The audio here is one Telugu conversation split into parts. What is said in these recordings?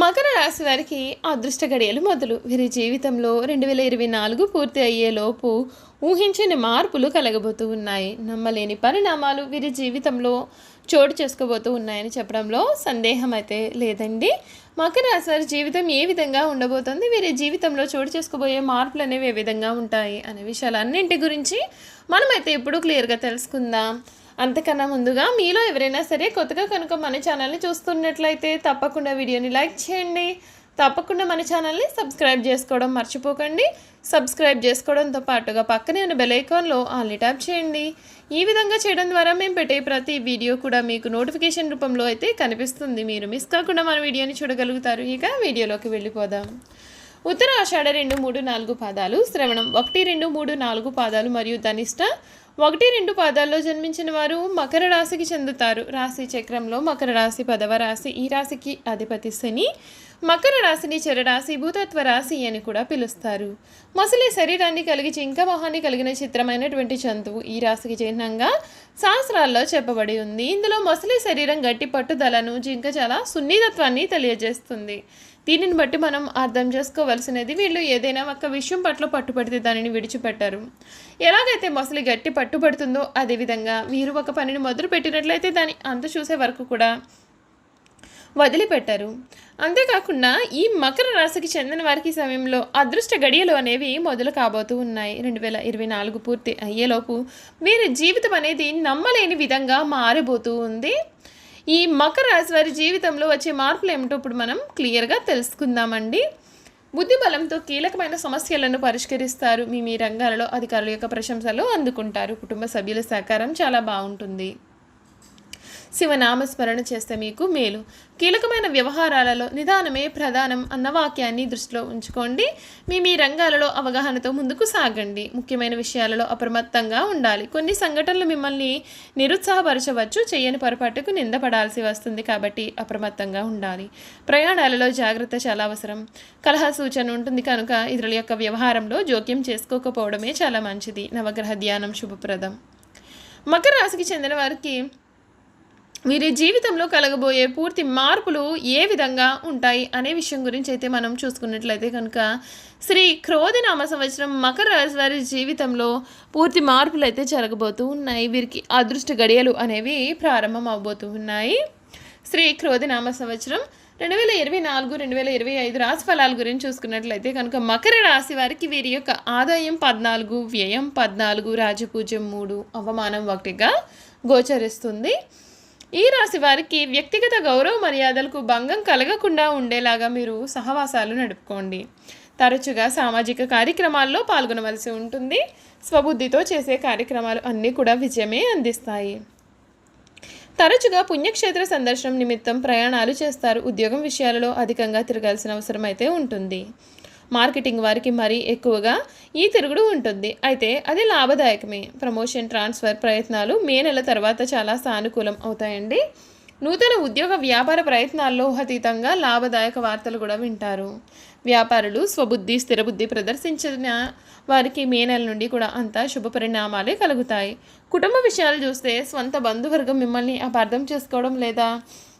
మకర రాశి వారికి అదృష్ట గడియలు మొదలు. వీరి జీవితంలో రెండు వేల ఇరవై నాలుగు పూర్తి అయ్యేలోపు ఊహించని మార్పులు కలగబోతూ ఉన్నాయి. నమ్మలేని పరిణామాలు వీరి జీవితంలో చోటు చేసుకోబోతూ ఉన్నాయని చెప్పడంలో సందేహం అయితే లేదండి. మకర రాశి వారి జీవితం ఏ విధంగా ఉండబోతుంది? వీరి జీవితంలో చోటు చేసుకోబోయే మార్పులు అనేవి ఏ విధంగా ఉంటాయి? అనే విషయాలన్నింటి గురించి మనమైతే ఇప్పుడు క్లియర్గా తెలుసుకుందాం. అంతకన్నా ముందుగా మీలో ఎవరైనా సరే కొత్తగా కనుక మన ఛానల్ని చూస్తున్నట్లయితే తప్పకుండా వీడియోని లైక్ చేయండి. తప్పకుండా మన ఛానల్ని సబ్స్క్రైబ్ చేసుకోవడం మర్చిపోకండి. సబ్స్క్రైబ్ చేసుకోవడంతో పాటుగా పక్కనే ఉన్న బెల్ ఐకాన్లో ఆల్ని ట్యాప్ చేయండి. ఈ విధంగా చేయడం ద్వారా మేము పెట్టే ప్రతి వీడియో కూడా మీకు నోటిఫికేషన్ రూపంలో అయితే కనిపిస్తుంది. మీరు మిస్ కాకుండా మన వీడియోని చూడగలుగుతారు. ఇక వీడియోలోకి వెళ్ళిపోదాం. ఉత్తర ఆషాఢ రెండు మూడు నాలుగు పాదాలు శ్రవణం ఒకటి రెండు మూడు నాలుగు పాదాలు మరియు ధనిష్ట ఒకటి రెండు పాదాల్లో జన్మించిన వారు మకర రాశికి చెందుతారు. రాశి చక్రంలో మకర రాశి పదవ రాశి ఈ రాశికి అధిపతి శని. మకర రాశిని చెరరాశి భూతత్వ రాశి అని కూడా పిలుస్తారు. మొసలి శరీరాన్ని కలిగి జింక మొహాన్ని కలిగిన చిత్రమైనటువంటి జంతువు ఈ రాశికి చిహ్నంగా శాస్త్రాల్లో చెప్పబడి ఉంది. ఇందులో మొసలి శరీరం గట్టి పట్టుదలను జింక చాలా సున్నితత్వాన్ని తెలియజేస్తుంది. దీనిని బట్టి మనం అర్థం చేసుకోవలసినది వీళ్ళు ఏదైనా ఒక విషయం పట్ల పట్టుబడితే దానిని విడిచిపెట్టారు. ఎలాగైతే మొసలి గట్టి పట్టుబడుతుందో అదేవిధంగా వీరు ఒక పనిని మొదలు పెట్టినట్లయితే దాని అంత చూసే వరకు కూడా వదిలిపెట్టారు. అంతేకాకుండా ఈ మకర రాశికి చెందిన వారికి సమయంలో అదృష్ట గడియలు అనేవి మొదలు కాబోతూ ఉన్నాయి. రెండు వేల ఇరవై నాలుగు పూర్తి అయ్యేలోపు వీరి జీవితం అనేది నమ్మలేని విధంగా మారిపోతూ ఉంది. ఈ మకర రాశి వారి జీవితంలో వచ్చే మార్పులు ఏమిటో ఇప్పుడు మనం క్లియర్గా తెలుసుకుందామండి. బుద్ధి బలంతో కీలకమైన సమస్యలను పరిష్కరిస్తారు. మీ మీ రంగాలలో అధికారుల యొక్క ప్రశంసలు అందుకుంటారు. కుటుంబ సభ్యుల సహకారం చాలా బాగుంటుంది. శివనామస్మరణ చేస్తే మీకు మేలు. కీలకమైన వ్యవహారాలలో నిదానమే ప్రధానం అన్న వాక్యాన్ని దృష్టిలో ఉంచుకోండి. మీ మీ రంగాలలో అవగాహనతో ముందుకు సాగండి. ముఖ్యమైన విషయాలలో అప్రమత్తంగా ఉండాలి. కొన్ని సంఘటనలు మిమ్మల్ని నిరుత్సాహపరచవచ్చు. చేయని పొరపాటుకు నిందపడాల్సి వస్తుంది కాబట్టి అప్రమత్తంగా ఉండాలి. ప్రయాణాలలో జాగ్రత్త చాలా అవసరం. కలహ సూచన ఉంటుంది కనుక ఇతరుల యొక్క వ్యవహారంలో జోక్యం చేసుకోకపోవడమే చాలా మంచిది. నవగ్రహ ధ్యానం శుభప్రదం. మకర రాశికి చెందిన వారికి వీరి జీవితంలో కలగబోయే పూర్తి మార్పులు ఏ విధంగా ఉంటాయి అనే విషయం గురించి అయితే మనం చూసుకున్నట్లయితే కనుక శ్రీ క్రోధనామ సంవత్సరం మకర రాశి వారి జీవితంలో పూర్తి మార్పులు అయితే జరగబోతూ ఉన్నాయి. వీరికి అదృష్ట గడియలు అనేవి ప్రారంభం అవబోతూ ఉన్నాయి. శ్రీ క్రోధనామ సంవత్సరం రెండు వేల ఇరవై నాలుగు రెండు వేల ఇరవై ఐదు రాశి ఫలాల గురించి చూసుకున్నట్లయితే కనుక మకర రాశి వారికి వీరి యొక్క ఆదాయం పద్నాలుగు వ్యయం పద్నాలుగు రాజపూజ్యం మూడు అవమానం ఒకటిగా గోచరిస్తుంది. ఈ రాశి వారికి వ్యక్తిగత గౌరవ మర్యాదలకు భంగం కలగకుండా ఉండేలాగా మీరు సహవాసాలు నడుపుకోండి. తరచుగా సామాజిక కార్యక్రమాల్లో పాల్గొనవలసి ఉంటుంది. స్వబుద్ధితో చేసే కార్యక్రమాలు అన్నీ కూడా విజయమే అందిస్తాయి. తరచుగా పుణ్యక్షేత్ర సందర్శనం నిమిత్తం ప్రయాణాలు చేస్తారు. ఉద్యోగం విషయాలలో అధికంగా తిరగాల్సిన అవసరం అయితే ఉంటుంది. మార్కెటింగ్ వారికి మరీ ఎక్కువగా ఈ తిరుగుడు ఉంటుంది. అయితే అది లాభదాయకమే. ప్రమోషన్ ట్రాన్స్ఫర్ ప్రయత్నాలు మే నెల తర్వాత చాలా సానుకూలం అవుతాయండి. నూతన ఉద్యోగ వ్యాపార ప్రయత్నాల్లో అతీతంగా లాభదాయక వార్తలు కూడా వింటారు. వ్యాపారులు స్వబుద్ధి స్థిరబుద్ధి ప్రదర్శించిన వారికి మే నెల నుండి కూడా అంతా శుభ పరిణామాలే కలుగుతాయి. కుటుంబ విషయాలు చూస్తే స్వంత బంధువర్గం మిమ్మల్ని అపార్థం చేసుకోవడం లేదా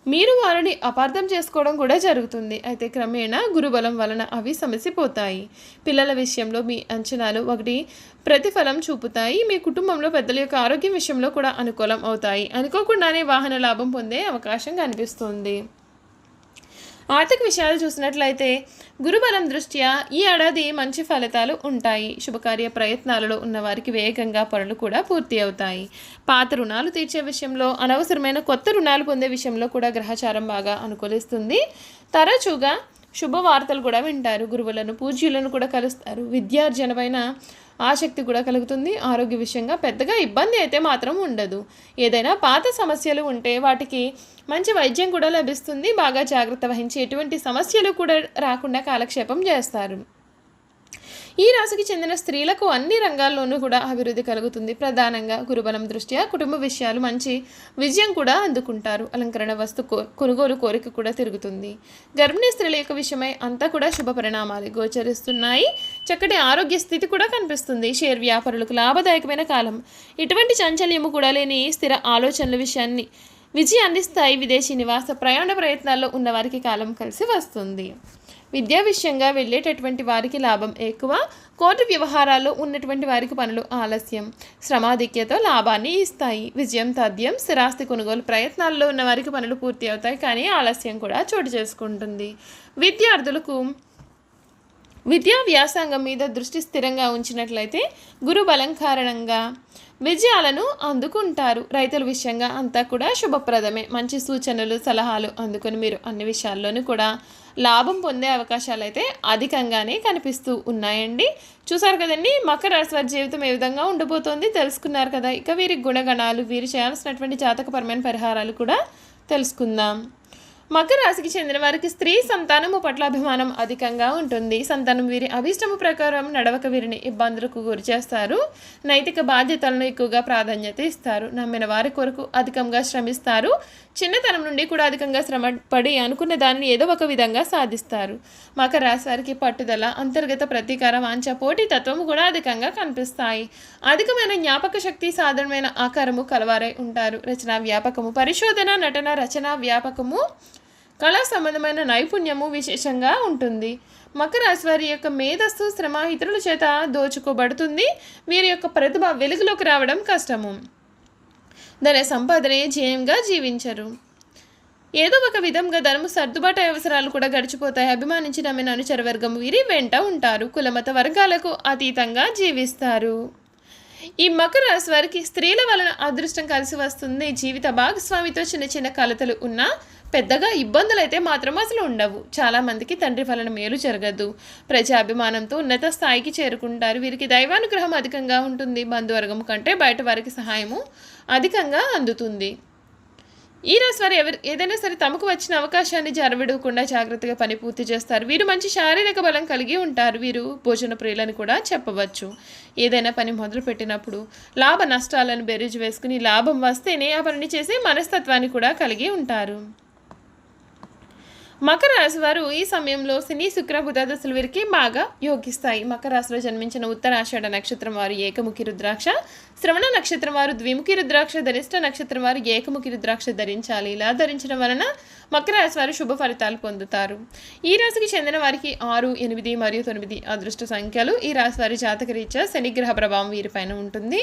మీరు వారిని అపార్థం చేసుకోవడం కూడా జరుగుతుంది. అయితే క్రమేణా గురుబలం వలన అవి సమసిపోతాయి. పిల్లల విషయంలో మీ అంచనాలు ఒకటి ప్రతిఫలం చూపుతాయి. మీ కుటుంబంలో పెద్దల యొక్క ఆరోగ్యం విషయంలో కూడా అనుకూలం అవుతాయి. అనుకోకుండానే వాహన లాభం పొందే అవకాశం కనిపిస్తుంది. ఆర్థిక విషయాలు చూసినట్లయితే గురుబలం దృష్ట్యా ఈ ఏడాది మంచి ఫలితాలు ఉంటాయి. శుభకార్య ప్రయత్నాలలో ఉన్నవారికి వేగంగా పనులు కూడా పూర్తి అవుతాయి. పాత రుణాలు తీర్చే విషయంలో అనవసరమైన కొత్త రుణాలు పొందే విషయంలో కూడా గ్రహచారం బాగా అనుకూలిస్తుంది. తరచుగా శుభవార్తలు కూడా వింటారు. గురువులను పూజ్యులను కూడా కలుస్తారు. విద్యార్జనమైన ఆసక్తి కూడా కలుగుతుంది. ఆరోగ్య విషయంగా పెద్దగా ఇబ్బంది అయితే మాత్రం ఉండదు. ఏదైనా పాత సమస్యలు ఉంటే వాటికి మంచి వైద్యం కూడా లభిస్తుంది. బాగా జాగ్రత్త వహించి ఎటువంటి సమస్యలు కూడా రాకుండా కాలక్షేపం చేస్తారు. ఈ రాశికి చెందిన స్త్రీలకు అన్ని రంగాల్లోనూ కూడా అభివృద్ధి కలుగుతుంది. ప్రధానంగా గురుబలం దృష్ట్యా కుటుంబ విషయాలు మంచి విజయం కూడా అందుకుంటారు. అలంకరణ వస్తు కో- కొనుగోలు కోరిక కూడా తిరుగుతుంది. గర్భిణీ స్త్రీల యొక్క విషయమై అంతా కూడా శుభ పరిణామాలు గోచరిస్తున్నాయి. చక్కటి ఆరోగ్య స్థితి కూడా కనిపిస్తుంది. షేర్ వ్యాపారులకు లాభదాయకమైన కాలం. ఇటువంటి చాంచల్యము కూడా లేని స్థిర ఆలోచనల విషయాన్ని విజయాన్ని స్థాయి విదేశీ నివాస ప్రయాణ ప్రయత్నాల్లో ఉన్నవారికి కాలం కలిసి వస్తుంది. విద్యా విషయంగా వెళ్ళేటటువంటి వారికి లాభం ఎక్కువ కోర్టు వ్యవహారాల్లో ఉన్నటువంటి వారికి పనులు ఆలస్యం. శ్రమాధిక్యతో లాభాన్ని ఇస్తాయి. విజయం తథ్యం స్థిరాస్తి కొనుగోలు ప్రయత్నాల్లో ఉన్న వారికి పనులు పూర్తి అవుతాయి కానీ ఆలస్యం కూడా చోటు చేసుకుంటుంది. విద్యార్థులకు విద్యా వ్యాసంగం మీద దృష్టి స్థిరంగా ఉంచినట్లయితే గురు బలం కారణంగా విజయాలను అందుకుంటారు. రైతుల విషయంగా అంతా కూడా శుభప్రదమే. మంచి సూచనలు సలహాలు అందుకొని మీరు అన్ని విషయాల్లోనూ కూడా లాభం పొందే అవకాశాలు అయితే అధికంగానే కనిపిస్తూ ఉన్నాయండి. చూసారు కదండి మకర రాశి వారి జీవితం ఏ విధంగా ఉండబోతోంది తెలుసుకున్నారు కదా. ఇక వీరి గుణగణాలు వీరు చేయాల్సినటువంటి జాతకపరమైన పరిహారాలు కూడా తెలుసుకుందాం. మకర రాశికి చెందిన వారికి స్త్రీ సంతానము పట్ల అభిమానం అధికంగా ఉంటుంది. సంతానం వీరి అభిష్టము ప్రకారం నడవక వీరిని ఇబ్బందులకు గురి చేస్తారు. నైతిక బాధ్యతలను ఎక్కువగా ప్రాధాన్యత ఇస్తారు. నమ్మిన వారి కొరకు అధికంగా శ్రమిస్తారు. చిన్నతనం నుండి కూడా అధికంగా శ్రమ పడి అనుకున్న దానిని ఏదో ఒక విధంగా సాధిస్తారు. మకర రాశి వారికి పట్టుదల అంతర్గత ప్రతీకార వాంఛ పోటీతత్వము కూడా అధికంగా కనిపిస్తాయి. అధికమైన జ్ఞాపక శక్తి సాధారణమైన ఆకారము కలవారై ఉంటారు. రచనా వ్యాపకము పరిశోధన నటన రచన వ్యాపకము కళా సంబంధమైన నైపుణ్యము విశేషంగా ఉంటుంది. మకర రాశి వారి యొక్క మేధస్సు శ్రమ ఇతరుల చేత దోచుకోబడుతుంది. వీరి యొక్క ప్రతిభ వెలుగులోకి రావడం కష్టము. ధన సంపాదనే జయంగా జీవించరు. ఏదో ఒక విధంగా ధనము సర్దుబాటు అవసరాలు కూడా గడిచిపోతాయి. అభిమానించి అనుచర వర్గం వీరి వెంట ఉంటారు. కులమత వర్గాలకు అతీతంగా జీవిస్తారు. ఈ మకర రాశి వారికి స్త్రీల వలన అదృష్టం కలిసి వస్తుంది. జీవిత భాగస్వామితో చిన్న చిన్న కలతలు ఉన్నా పెద్దగా ఇబ్బందులు అయితే మాత్రం అసలు ఉండవు. చాలామందికి తండ్రి వలన మేలు జరగదు. ప్రజాభిమానంతో ఉన్నత స్థాయికి చేరుకుంటారు. వీరికి దైవానుగ్రహం అధికంగా ఉంటుంది. బంధువర్గం కంటే బయట వారికి సహాయము అధికంగా అందుతుంది. ఈ రాశి వారు ఎవరు ఏదైనా సరే తమకు వచ్చిన అవకాశాన్ని జరవిడకుండా జాగ్రత్తగా పని పూర్తి చేస్తారు. వీరు మంచి శారీరక బలం కలిగి ఉంటారు. వీరు భోజన ప్రియులని కూడా చెప్పవచ్చు. ఏదైనా పని మొదలు పెట్టినప్పుడు లాభ నష్టాలను బెరీజు వేసుకుని లాభం వస్తేనే ఆ పనిని చేసే మనస్తత్వాన్ని కూడా కలిగి ఉంటారు. మకర రాశి వారు ఈ సమయంలో శని శుక్ర బుధ దశలు వీరికి బాగా యోగిస్తాయి. మకర రాశిలో జన్మించిన ఉత్తరాషాఢ నక్షత్రం వారు ఏకముఖి రుద్రాక్ష శ్రవణ నక్షత్రం వారు ద్విముఖి రుద్రాక్ష ధరిష్ట నక్షత్రం వారు ఏకముఖి రుద్రాక్ష ధరించాలి. ఇలా ధరించడం వలన మకర రాశి వారు శుభ ఫలితాలు పొందుతారు. ఈ రాశికి చెందిన వారికి ఆరు ఎనిమిది మరియు తొమ్మిది అదృష్ట సంఖ్యలు. ఈ రాశి వారి జాతక రీత్యా శనిగ్రహ ప్రభావం వీరిపైన ఉంటుంది.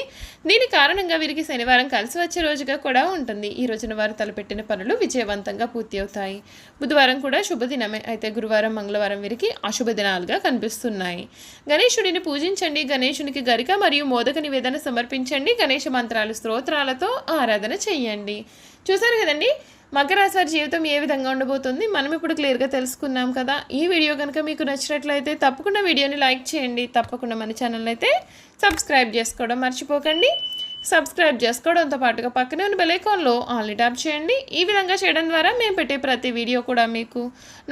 దీని కారణంగా వీరికి శనివారం కలిసి వచ్చే రోజుగా కూడా ఉంటుంది. ఈ రోజున వారు తలపెట్టిన పనులు విజయవంతంగా పూర్తి అవుతాయి. బుధవారం కూడా శుభదినమే అయితే గురువారం మంగళవారం వీరికి అశుభ దినాలుగా కనిపిస్తున్నాయి. గణేశుడిని పూజించండి. గణేశునికి గరిక మరియు మోదక నివేదన సమర్పించండి. గణేష మంత్రాలు స్తోత్రాలతో ఆరాధన చెయ్యండి చూసారు కదండి? మకర రాశి వారి జీవితం ఏ విధంగా ఉండబోతుంది? మనం ఇప్పుడు క్లియర్గా తెలుసుకున్నాం కదా. ఈ వీడియో కనుక మీకు నచ్చినట్లయితే తప్పకుండా వీడియోని లైక్ చేయండి. తప్పకుండా మన ఛానల్ అయితే సబ్స్క్రైబ్ చేసుకోవడం మర్చిపోకండి. సబ్స్క్రైబ్ చేసుకోవడంతో పాటుగా పక్కనే ఉన్న బెలైకాన్లో ఆన్లీ ట్యాప్ చేయండి. ఈ విధంగా చేయడం ద్వారా మేము పెట్టే ప్రతి వీడియో కూడా మీకు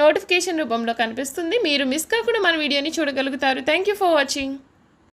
నోటిఫికేషన్ రూపంలో కనిపిస్తుంది. మీరు మిస్ కాకుండా మన వీడియోని చూడగలుగుతారు. Thank you for watching.